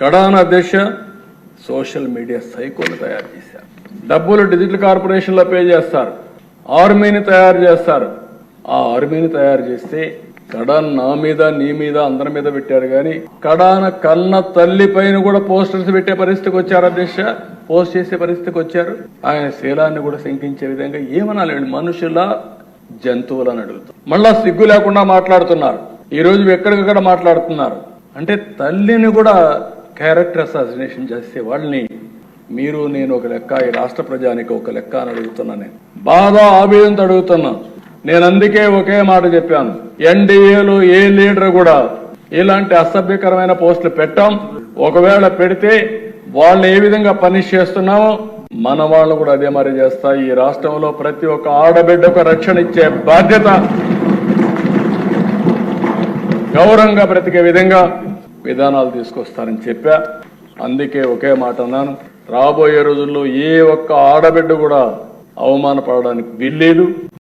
కడాన అధ్యక్ష social media సైకోని తయారు చేశారు. డబ్బులు డిజిటల్ కార్పొరేషన్లో పే చేస్తారు. ఆర్మీని తయారు చేస్తారు. ఆ ఆర్మీని తయారు చేస్తే కడాన్ నా మీద నీ మీద అందరి మీద పెట్టారు కానీ కడాన కన్న తల్లి పైన కూడా పోస్టర్స్ పెట్టే పరిస్థితికి వచ్చారు అధ్యక్ష. పోస్ట్ చేసే పరిస్థితికి వచ్చారు. ఆయన శీలాన్ని కూడా శంకించే విధంగా ఏమనాలండి? మనుషుల జంతువులని అడుగుతాం. మళ్ళా సిగ్గు లేకుండా మాట్లాడుతున్నారు. ఈ రోజు ఎక్కడికక్కడ మాట్లాడుతున్నారు. అంటే తల్లిని కూడా క్యారెక్టర్ అసాసినేషన్ చేస్తే వాళ్ళని మీరు నేను ఒక లెక్క ఈ రాష్ట్ర ప్రజానికి ఒక లెక్క అని అడుగుతున్నా నేను. బాధ ఆవేదంతో అడుగుతున్నా నేను అందుకే ఒకే మాట చెప్పాను. ఎన్డీఏలో ఏ లీడర్ కూడా ఇలాంటి అసభ్యకరమైన పోస్టులు పెట్టాం. ఒకవేళ పెడితే వాళ్ళని ఏ విధంగా పనిష్ చేస్తున్నామో మన వాళ్ళు కూడా అదే మరి చేస్తా ఈ రాష్ట్రంలో ప్రతి ఒక్క ఆడబిడ్డకు రక్షణ ఇచ్చే బాధ్యత. గౌరవంగా బ్రతికే విధంగా విధానాలు తీసుకొస్తారని చెప్పా. అందుకే ఒకే మాట అన్నాను. రాబోయే రోజుల్లో ఏ ఒక్క ఆడబిడ్డ కూడా అవమానపడడానికి వీల్లేదు.